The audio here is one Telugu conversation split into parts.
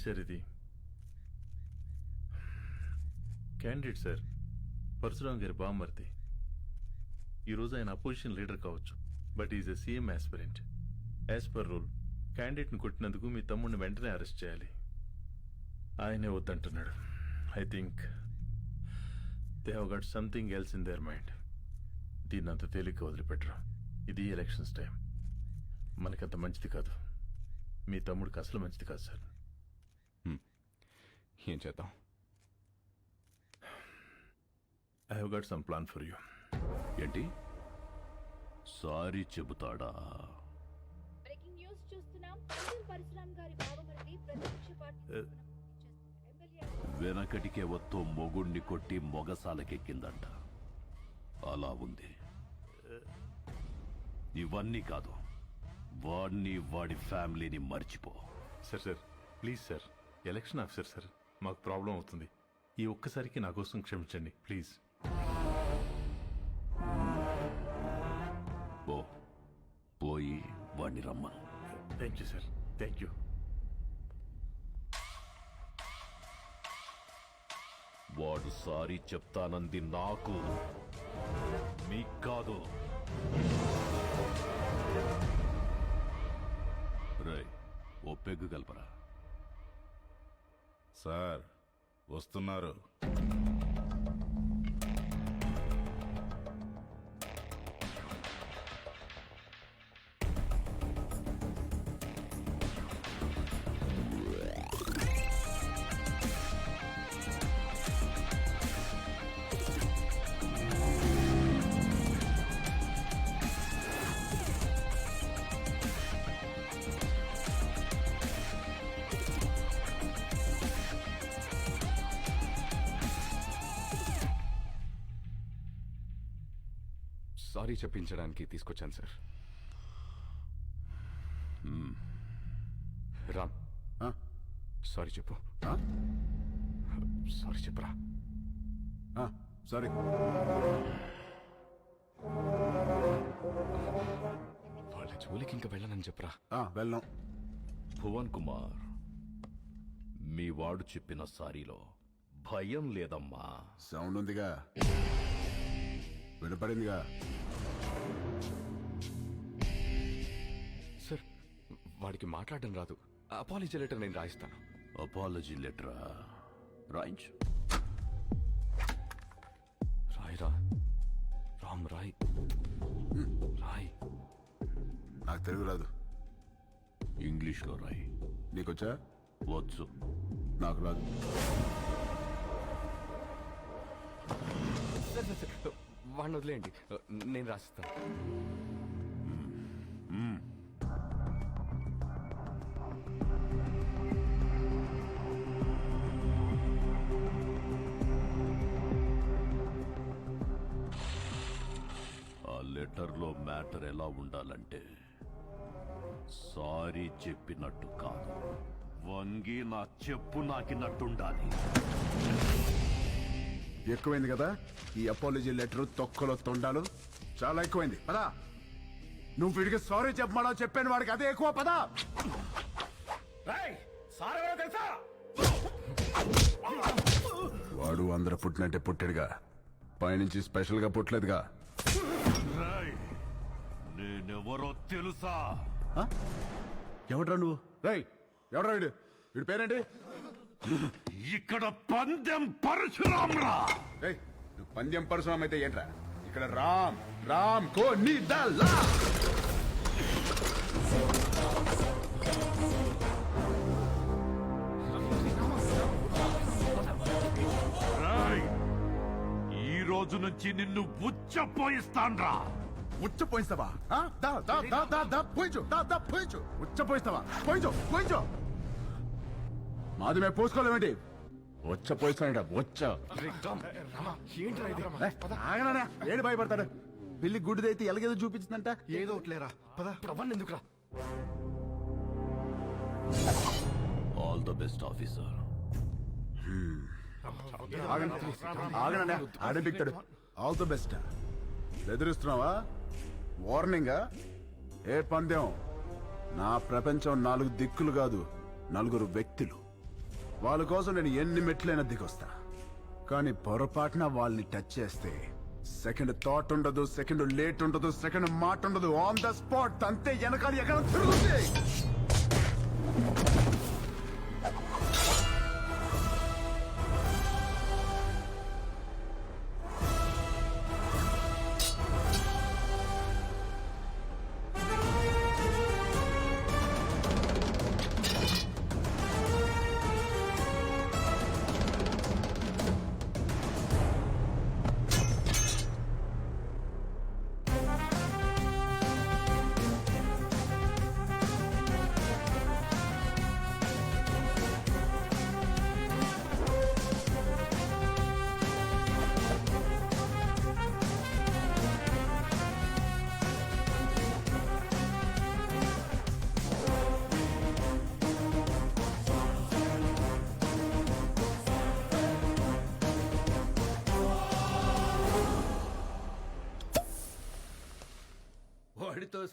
ఏంటి సార్ ఇది. క్యాండిడేట్ సార్ పరశురాం గారి బామ్మర్ది. ఈరోజు ఆయన అపోజిషన్ లీడర్ కావచ్చు but is a CM aspirant as per rule క్యాండిడేట్ని కొట్టినందుకు మీ తమ్ముడిని వెంటనే అరెస్ట్ చేయాలి. ఆయనే వద్దంటున్నాడు. I think they have got something else in their mind దీన్ని అంత తేలిక వదిలిపెట్టరు. ఇది ఎలక్షన్స్ టైం మనకంత మంచిది కాదు. మీ తమ్ముడికి అసలు మంచిది కాదు సార్. ఏం చేద్దాం? I have got some plan for you ఏంటి? సారీ చెబుతాడా? బ్రేకింగ్ న్యూస్ చూస్తున్నాం. పరశురామ్ గారి బావమరిది ప్రతిపక్ష పార్టీ తరఫున పోటీ చేస్తున్న ఎమ్మెల్యే వెనకటికే వత్తో మొగుణ్ణి కొట్టి మొగసాలకెక్కిందంట అలా ఉంది. ఇవన్నీ కాదు. వాడిని వాడి ఫ్యామిలీని మర్చిపో. Sir sir please sir election officer sir మాకు ప్రాబ్లం అవుతుంది. ఈ ఒక్కసారికి నా కోసం క్షమించండి ప్లీజ్. పో. పోయి వాడిని రమ్మను thank you sir thank you వాడు సారీ చెప్తానంది నాకు. మీకు కాదు. రేయ్ ఓ పెగ్గు కలపరా. సార్ వస్తున్నారు. సారీ చెప్పించడానికి తీసుకొచ్చాను సార్. రామ్? సారీ చెప్పు? సారీ చెప్పురా. సారీ. వాళ్ళ జోలికి ఇంకా వెళ్ళనని చెప్పురా? ఆ, వెళ్ళాం. భువన్ కుమార్ మీ వాడు చెప్పిన సారీలో భయం లేదమ్మా. సౌండ్ ఉందిగా. వినపడిందిగా. వాడికి మాట్లాడడం రాదు. అపాలజీ లెటర్ నేను రాయిస్తాను. అపాలజీ లెటరా రాయించు. రాయిరా? రామ్ రాయ్. రాయ్. నాకు తెలుగు రాదు. ఇంగ్లీష్లో రాయి. నీకొచ్చా? వచ్చు. నాకు రాదు. Sir sir sir. వాడిని వదిలేయండి. నేను రాసిస్తాను. ఆ లెటర్లో మ్యాటర్ ఎలా ఉండాలంటే సారీ చెప్పినట్టు కాదు. వంగి నా చెప్పు నాకినట్టుండాలి. ఎక్కువైంది కదా? ఈ అపాలజీ లెటర్ తొక్కలో తొండాలు? చాలా ఎక్కువైంది. పదా. నువ్వు వీడికి సారీ చెప్పమని చెప్పాను వాడికి అదే ఎక్కువ. పదా. వాడు అందరు పుట్టినట్టే పుట్టాడుగా. పైనుంచి స్పెషల్గా పుట్టలేదుగా నేనెవరో తెలుసా? ఎవడ్రా నువ్వు? రేయ్ ఎవడ్రా వీడు? వీడి పేరేంటి? ఇక్కడ పందెం పరశురామ్రా. రేయ్ నువ్వు పందెం పరశురామ్ అయితే ఏంట్రా? ఇక్కడ రామ్ రామ్ కో నీ దల్లా ఈ రోజు నుంచి నిన్ను ఉచ్చపోయిస్తాన్రా. ఉచ్చ పోయిస్తావా ఆ? దా దా దా దా దా పోయించు. దా దా పోయించు. ఉచ్చ పోయిస్తావా పోయించు పోయించు. మాది మేము పోసుకోలేమేంటి ఉచ్చ. ఏంట్రా ఇది? ఆగనా ఏడు భయపడతాడు. పిల్లి గుడ్డిదైతే ఎలాగేదో చూపించిందంట. ఏదో ఒకట్లేరా పద. అవన్నీ ఎందుకురా? ఆల్ ద బెస్ట్ ఆఫీసర్ ఆగనా ఆడే పిక్తాడు ఆల్ ద బెస్ట్ బెదిరిస్తున్నావా? వార్నింగా? ఏ పందెం? నా ప్రపంచం నాలుగు దిక్కులు కాదు నలుగురు వ్యక్తులు. వాళ్ళ కోసం నేను ఎన్ని మెట్లైనా దిగొస్తా. కానీ పొరపాటున వాళ్ళని టచ్ చేస్తే సెకండ్ థాట్ ఉండదు సెకండ్ లేట్ ఉండదు సెకండ్ మాట ఉండదు. ఆన్ ద స్పాట్ అంతే వెనకాల ఎక్కడ తిరుగుతుంది?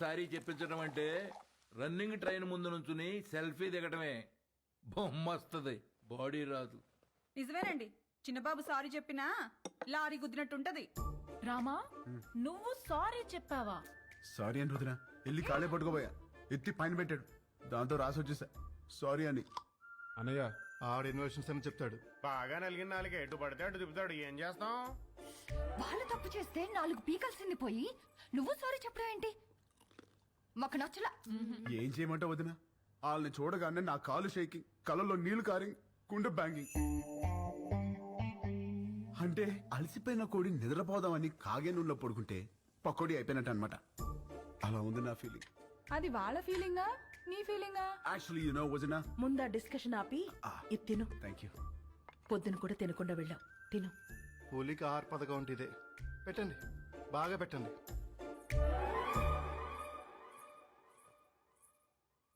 సారీ చెప్పించడం అంటే రన్నింగ్ ట్రైన్ ముందు నుంచుని సెల్ఫీ దిగటమే బొమ్మస్తుంది. బాడీ రాదు. నిజమేనండి. చిన్నబాబు సారీ చెప్పినా లారీ గుద్దినట్టుంటది. రామా నువ్వు సారీ చెప్పావా? సారీ అని రుదిన వెళ్ళి కాళ్ళే పట్టుకోబోయా ఎత్తి పైన పెట్టాడు. దాంతో రాసి వచ్చేసా. సారీ అని. అన్నయ్య ఆవిడ ఇన్వెషన్స్ అని చెప్తాడు. బాగా నలిగిన నాలుగే. ఎటు పడితే అటు తిప్పుతాడు. ఏం చేస్తాం? వాళ్ళు తప్పు చేస్తే నాలుగు పీకల్సింది పోయి నువ్వు సారీ చెప్పడం ఏంటి? మాకు నచ్చలా. ఏం చేయమంటావు వదిన? వాళ్ళని చూడగానే నా కాలు షేకింగ్ కళ్ళల్లో నీళ్ళు కారింగ్ గుండె బ్యాంగింగ్. అంటే అలసిపోయిన కోడి నిద్రపోదామని కాగే నూనెలో పడుకుంటే పకోడీ అయిపోయినట్టు అనమాట అలా ఉంది నా ఫీలింగ్ అది వాళ్ళ ఫీలింగా నీ ఫీలింగా యాక్చువల్లీ యు నో వదిన. ముందా డిస్కషన్ ఆపి ఇది తిను. థ్యాంక్ యూ పొద్దున కూడా తినకుండా వెళ్ళాం తిను. కూలికి ఆహార పథకం ఇదే. పెట్టండి. బాగా పెట్టండి.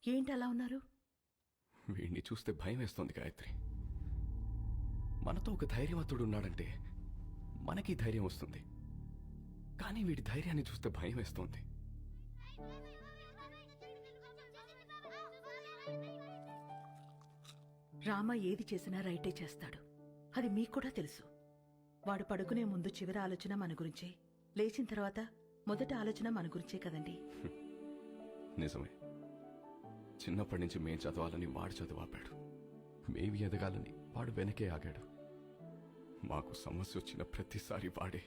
ఏంటి అలా ఉన్నారు? వీడిని చూస్తే భయం వేస్తోంది గాయత్రి. మనతో ఒక ధైర్యవంతుడు ఉన్నాడంటే మనకి ధైర్యం వస్తుంది. కానీ వీడి ధైర్యాన్ని చూస్తే భయం వేస్తోంది. రామ ఏది చేసినా రైటే చేస్తాడు. అది మీకు కూడా తెలుసు. వాడు పడుకునే ముందు చివరి ఆలోచన మన గురించే. లేచిన తర్వాత మొదటి ఆలోచన మన గురించే కదండి. నిజమే. చిన్నప్పటి నుంచి మేం చదవాలని వాడు చదువాపాడు. మేమి ఎదగాలని వాడు వెనకే ఆగాడు. మాకు సమస్య వచ్చిన ప్రతిసారి వాడే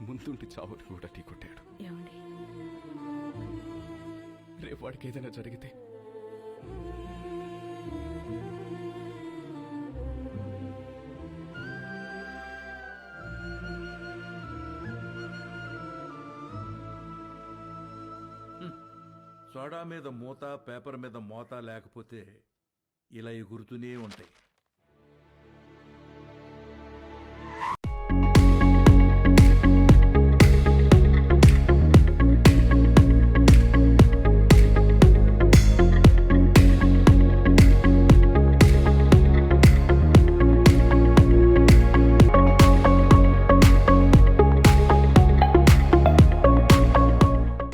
ముందుండి చావుని కూడా ఢీకొట్టాడు ఏమండి? రేపు వాడికి ఏదైనా జరిగితే సోడా మీద మూత పేపర్ మీద మోత లేకపోతే ఇలా ఎగురుతూనే ఉంటాయి.